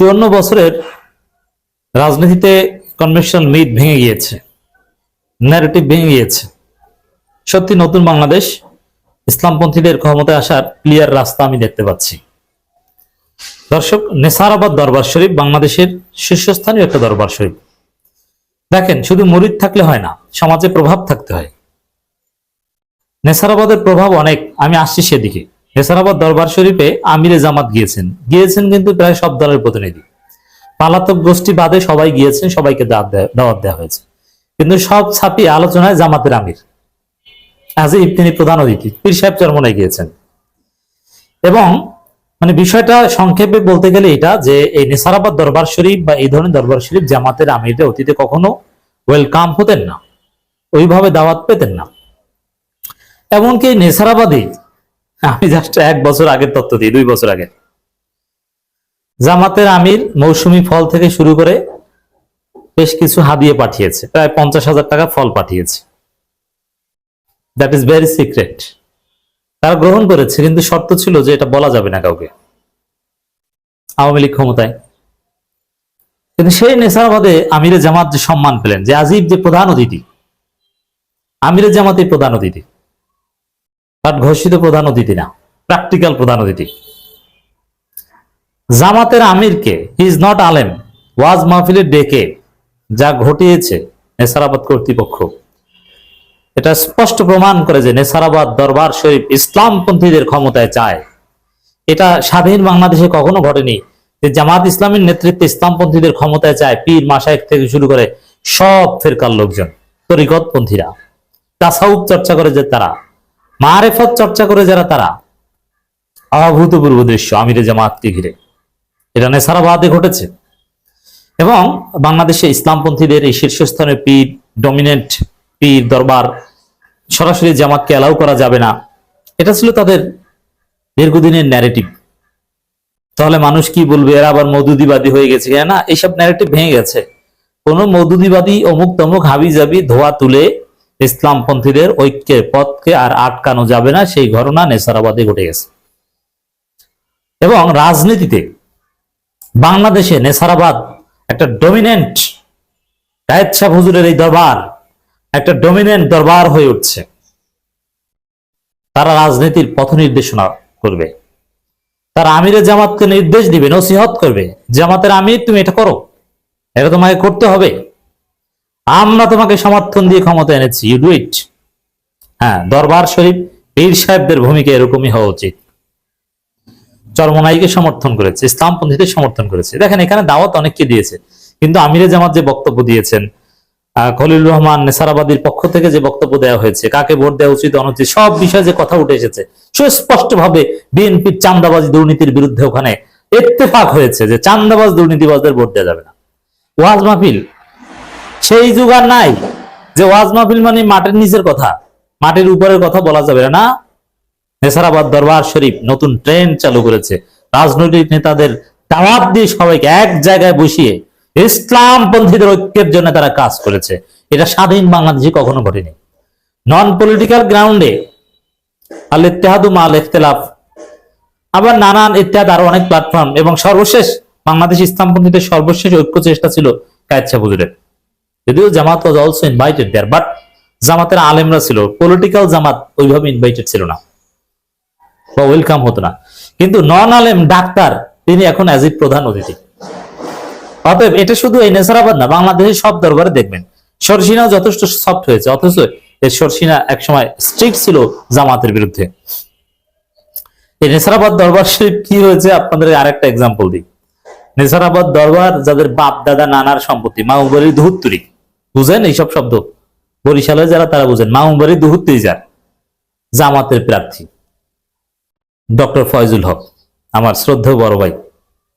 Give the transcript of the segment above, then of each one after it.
চুয়ান্ন বছরের রাজনীতিতে কনভেনশনাল মিথ ভেঙে গিয়েছে ন্যারেটিভ ভেঙে গিয়েছে। সত্যি নতুন বাংলাদেশ, ইসলামপন্থীদের ক্ষমতায় আসার ক্লিয়ার রাস্তা আমি দেখতে পাচ্ছি। দর্শক, নেসারাবাদ দরবার শরীফ বাংলাদেশের শীর্ষস্থানীয় একটা দরবার শরীফ। দেখেন, শুধু মরিদ থাকলে হয় না, সমাজে প্রভাব থাকতে হয়। নেসারাবাদের প্রভাব অনেক, আমি আসছি সেদিকে। নেসারাবাদ দরবার শরীফে আমিরে জামাত গিয়েছেন। গিয়েছেন কিন্তু প্রায় সব দলের প্রতিনিধি। পালাতক গোষ্ঠী বাদে সবাই গিয়েছেন, সবাইকে দাওয়াত দেওয়া হয়েছে। কিন্তু সব ছাপিয়ে আলোচনায় জামাতের আমির। আজিব তিনি প্রধান অতিথি, পীর সাহেব চরমনায় গিয়েছেন। এবং মানে বিষয়টা সংক্ষেপে বলতে গেলে এটা যে এই নেসারাবাদ দরবার শরীফ বা এই ধরনের দরবার শরীফ জামাতের আমিরে অতীতে কখনো ওয়েলকাম হতেন না। ওইভাবে দাওয়াত পেতেন না। এমনকি নেসারাবাদে আমি জাস্ট এক বছর আগের তথ্য দিই, দুই বছর আগে। জামাতের আমির মৌসুমী ফল থেকে শুরু করে বেশ কিছু হাদিয়ে পাঠিয়েছে, প্রায় পঞ্চাশ হাজার টাকা ফল পাঠিয়েছে। দ্যাট ইজ ভেরি সিক্রেট তারা গ্রহণ করেছে, কিন্তু শর্ত ছিল যে এটা বলা যাবে না কাউকে। আওয়ামী লীগ ক্ষমতায়। কিন্তু সেই নেশাবাদে আমিরে জামাত যে সম্মান পেলেন, যে আজিব যে প্রধান অতিথি, আমিরে জামাতের প্রধান অতিথি বাট ঘোষিত প্রধান অতিথি না, প্র্যাকটিক্যাল প্রধান অতিথি। জামাতের আমিরকে ইজ নট আলেম, ওয়াজ মাহফিলের ডেকে যা ঘটিয়েছে নেসারাবাদ কর্তৃপক্ষ। এটা স্পষ্ট প্রমাণ করে যে নেসারাবাদ দরবার শরীফ ইসলামপন্থীদের ক্ষমতায় চায়। এটা স্বাধীন বাংলাদেশে কখনো ঘটেনি যে জামাত ইসলামের নেতৃত্বে ইসলামপন্থীদের ক্ষমতায় চায় পীর মাসায়েক থেকে শুরু করে সব ফেরকার লোকজন, তরিকতপন্থীরা। তাসাউব চর্চা করে যে তারা মারেফত চর্চা করে যারা তারা। অভূতপূর্ব দৃশ্য, আমিরে জামাতকে ঘিরে। এটা নেসারাবাদে ঘটেছে। এবং বাংলাদেশে ইসলামপন্থীদের এই শীর্ষস্থানে পীর, ডমিনেন্ট পীর দরবার সরাসরি জামাতকে অ্যালাউ করা যাবে না। এটা ছিল তাদের দীর্ঘদিনের ন্যারেটিভ তাহলে মানুষ কি বলবে, এরা আবার মধুদিবাদী হয়ে গেছে? না এইসব ন্যারেটিভ ভেঙে গেছে। কোন মধুদিবাদী অমুক তমুক হাবি জাবি ধোয়া তুলে ইসলামপন্থীদের ঐক্যের পথকে আর আটকানো যাবে না, সেই ঘটনা নেসারাবাদে ঘটে গেছে। এবং রাজনীতিতে বাংলাদেশে নেসারাবাদ একটা ডমিনেন্ট শাহ হুজুরের এই দরবার একটা ডমিনেন্ট দরবার হয়ে উঠছে। তারা রাজনীতির পথ নির্দেশনা করবে। তারা আমিরের জামাতকে নির্দেশ দিবে, নসিহত করবে। জামাতের আমির, তুমি এটা করো। এটা তোমাকে করতে হবে। আমরা তোমাকে সমর্থন দিয়ে ক্ষমতা এনেছি ইউ ডু ইট হ্যাঁ দরবার শরীফ পীর সাহেবদের ভূমিকা এরকমই হওয়া উচিত। চরমনাইকে সমর্থন করেছে, ইসলামপন্থীদের সমর্থন করেছে। দেখেন, এখানে দাওয়াত অনেককে দিয়েছে, কিন্তু আমিরে জামাত যে বক্তব্য দিয়েছেন খলিল রহমান নেসারাবাদীর পক্ষ থেকে যে বক্তব্য দেওয়া হয়েছে, কাকে ভোট দেওয়া উচিত, অনুচিত, সব বিষয়ে যে কথা উঠে এসেছে সুস্পষ্ট ভাবে বিএনপির চান্দাবাজ দুর্নীতির বিরুদ্ধে ওখানে ইত্তেফাক হয়েছে যে চান্দাবাজ দুর্নীতিবাজদের ভোট দেওয়া যাবে না। ওয়াজ মাহফিল সেই যুগ আর নাই যে ওয়াজ মাহফিল মানে মাটির নিচের কথা, মাটির উপরের কথা বলা যাবে না। নেসারাবাদ দরবার শরীফ নতুন ট্রেন্ড চালু করেছে। রাজনৈতিক নেতাদের দাওয়াত দিয়ে সবাইকে এক জায়গায় বসিয়ে ইসলাম পন্থীদের ঐক্যের জন্য তারা কাজ করেছে। এটা স্বাধীন বাংলাদেশে কখনো ঘটেনি। নন পলিটিক্যাল গ্রাউন্ডে আল ইত্তেহাদু মাল ইখতিলাফ, আবার নানান ইত্যাদ আরও অনেক প্ল্যাটফর্ম এবং সর্বশেষ বাংলাদেশ ইসলামপন্থীদের সর্বশেষ ঐক্য চেষ্টা ছিল কায়েচ্ছা হুজুরের। যদিও জামাত ওয়াজ অলসো ইনভাইটেড দেয়ার, বাট জামাতের আলেমরা ছিল, পলিটিক্যাল জামাত ওইভাবে ইনভাইটেড ছিল না। বা ওয়েলকাম হতো না। কিন্তু নন আলেম ডাক্তার, তিনি এখন অ্যাজ এ প্রধান অতিথি। অতএব এটা শুধু এই নেসারাবাদ না, বাংলাদেশের সব দরবারে দেখবেন। সরসিনাও যথেষ্ট সফট হয়েছে, অথচ এই সরসিনা একসময় স্ট্রিক্ট ছিল জামাতের বিরুদ্ধে। এই নেসারাবাদ দরবার শরীফ কি হয়েছে আপনাদের আরেকটা এক্সাম্পল দিই। নেসারাবাদ দরবার, যাদের বাপ, দাদা, নানার সম্পত্তি মাউবাড়ির দুহুত্তরি। বুঝেন এইসব শব্দ? বরিশালে যারা, তারা বুঝেন মাউবাড়ির দুহুত্তরি যার। জামাতের প্রার্থী। ডক্টর ফয়জুল হক, আমার শ্রদ্ধেয় বড় ভাই,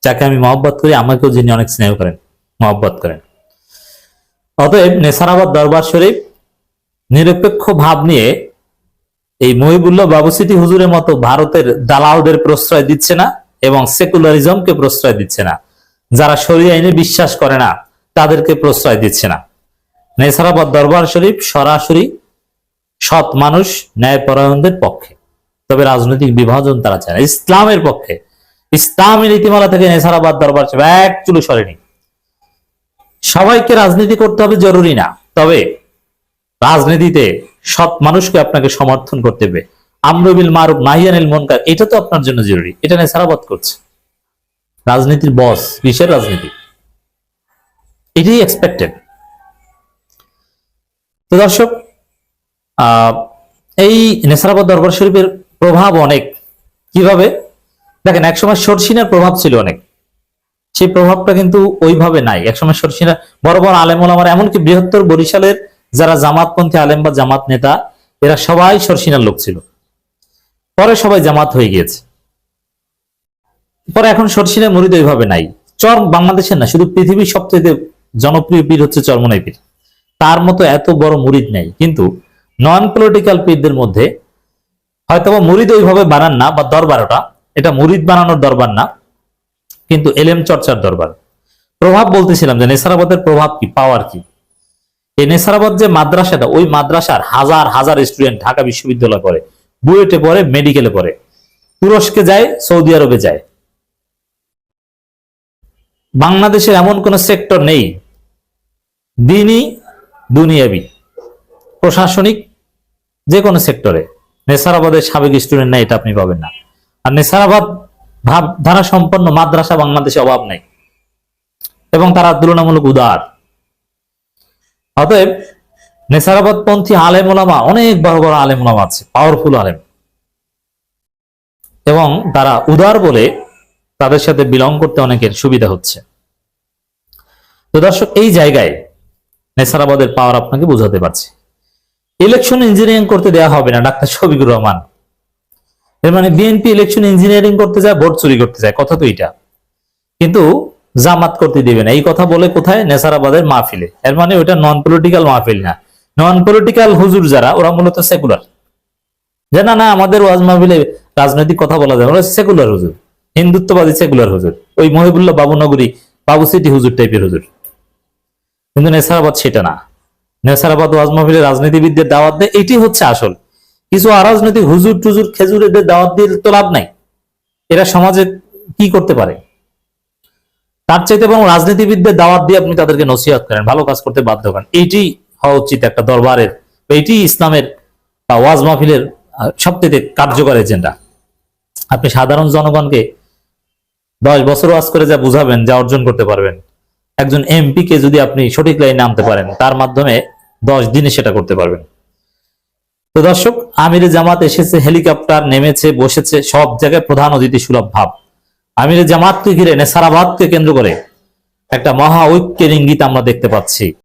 যাকে আমি মহব্বত করি, আমাকেও যিনি অনেক স্নেহ করেন, মহব্বত করেন। অতএব নেসারাবাদ দরবার শরীফ নিরপেক্ষ ভাব নিয়ে এই মহিবুল্লাহ বাবুসিটি হুজুরের মতো ভারতের দালালদের প্রশ্রয় দিচ্ছে না এবং সেকুলারিজমকে প্রশ্রয় দিচ্ছে না। যারা শরীর আইনে বিশ্বাস করে না, তাদেরকে প্রশ্রয় দিচ্ছে না। নেসারাবাদ দরবার শরীফ সরাসরি সৎ মানুষ, ন্যায়পরায়ণদের পক্ষে। তবে রাজনৈতিক বিভাজন তারা চায় ইসলামের পক্ষে। ইসলামী নীতিমালা থেকে নেসারাবাদ দরবার সাহেব এক চুলো সরেনি। সবাইকে রাজনীতি করতে হবে জরুরি না, তবে রাজনীতিতে সৎ মানুষকে আপনাকে সমর্থন করতে হবে। আমরবিল মারুফ, নাহিয়ানিল মনকার, এটা তো আপনার জন্য জরুরি, এটা নেসারাবাদ করছে। রাজনীতির বস কিসের রাজনীতি? এটাই এক্সপেক্টেড তো দর্শক এই নেসারাবাদ দরবার শরীফের প্রভাব অনেক। কীভাবে? দেখেন, একসময় সরসিনার প্রভাব ছিল অনেক। সেই প্রভাবটা কিন্তু ওইভাবে নাই। একসময় সরসিনা বড় বড় আলেম ওলামার, এমনকি বৃহত্তর বরিশালের যারা জামাতপন্থী আলেম বা জামাত নেতা, এরা সবাই সরসিনার লোক ছিল। পরে সবাই জামাত হয়ে গিয়েছে। পরে এখন সরসিনা মুরিদ ওইভাবে নাই। চর বাংলাদেশের না, শুধু পৃথিবীর সবচেয়ে জনপ্রিয় পীর হচ্ছে চরমনাই পীর। তার মতো এত বড় মুরিদ নাই। কিন্তু নন পলিটিক্যাল পীরদের মধ্যে হয়তো বা মুরিদ ওইভাবে বানান না, বা দরবার ওটা এটা মুরিদ বানানোর দরবার না, কিন্তু এলেম চর্চার দরবার। প্রভাব বলতেছিলাম যে নেসারাবাদের প্রভাব কি, পাওয়ার কি? এই নেসারাবাদ যে মাদ্রাসাটা, ওই মাদ্রাসার হাজার হাজার স্টুডেন্ট ঢাকা বিশ্ববিদ্যালয় পড়ে, বুয়েটে পড়ে, মেডিকেলে পড়ে। তুরস্কে যায়, সৌদি আরবে যায়। বাংলাদেশের এমন কোন সেক্টর নেই দিনই দুনিয়াবি, প্রশাসনিক যে কোনো সেক্টরে। নেসারাবাদের সাবেক স্টুডেন্ট নাই, এটা আপনি পাবেন না। আর নেসারাবাদ ভাবধারা সম্পন্ন মাদ্রাসা বাংলাদেশে অভাব নেই। এবং তারা তুলনামূলক উদার। অতএব নেসারাবাদ পন্থী আলেম ওলামা, অনেক বড় বড় আলেম ওলামা আছে পাওয়ারফুল আলেম। এবং তারা উদার বলে তাদের সাথে বিলং করতে অনেকের সুবিধা হচ্ছে। তো দর্শক, এই জায়গায় নেসারাবাদের পাওয়ার আপনাকে বোঝাতে পারছি। ইলেকশন ইঞ্জিনিয়ারিং করতে দেওয়া হবে না, ডাক্তার শফিকুর রহমান। এর মানে বিএনপি ইলেকশন ইঞ্জিনিয়ারিং করতে যায়, ভোট চুরি করতে যায়, কথা তো এটা কিন্তু জামাত করতে দিবে না, এই কথা বলে কোথায়? নেসারাবাদের মাহফিলে। এর মানে ওটা নন পলিটিক্যাল মাহফিল না। নন পলিটিক্যাল হুজুর যারা, ওরা মূলত সেকুলার যে না না, আমাদের ওয়াজ মাহফিলে রাজনৈতিক কথা বলা যায়, ওরা সেকুলার হুজুর। হিন্দুত্ববাদী সেকুলার হুজুর। ওই মহিবুল্লাহ বাবুনগরী বাবু সিটি হুজুর টাইপের হুজুর। কিন্তু নেসারাবাদ সেটা না। নেসারাবাদ ওয়াজ মাহফিলে রাজনীতিবিদদের দাওয়াত দেয়, এটি হচ্ছে আসল। কিছু অরাজনৈতিক হুজুর টুজুর, খেজুরেদের দাওয়াত দিয়ে তো লাভ নাই। এরা সমাজে কি করতে পারে? তার চাইতে বরং রাজনীতিবিদদের দাওয়াত দিয়ে আপনি তাদেরকে নসিহত করেন, ভালো কাজ করতে বাধ্য করেন এইটি হওয়া উচিত একটা দরবারের এইটি ইসলামের, বা ওয়াজ মাহফিলের সবচেয়ে কার্যকর এজেন্ডা আপনি সাধারণ জনগণকে দশ বছর ওয়াজ করে যা বুঝাবেন, যা অর্জন করতে পারবেন। একজন এমপি কে যদি আপনি সঠিক লাইনে আনতে পারেন, তার মাধ্যমে দশ দিনে সেটা করতে পারবেন। তো দর্শক, আমিরে জামাত এসেছে, হেলিকপ্টার নেমেছে, বসেছে, সব জায়গায় প্রধান অতিথি সুলভ ভাব। আমিরে জামাতকে ঘিরে, নেসারাবাদকে কেন্দ্র করে একটা মহা ঐক্যের ইঙ্গিত আমরা দেখতে পাচ্ছি।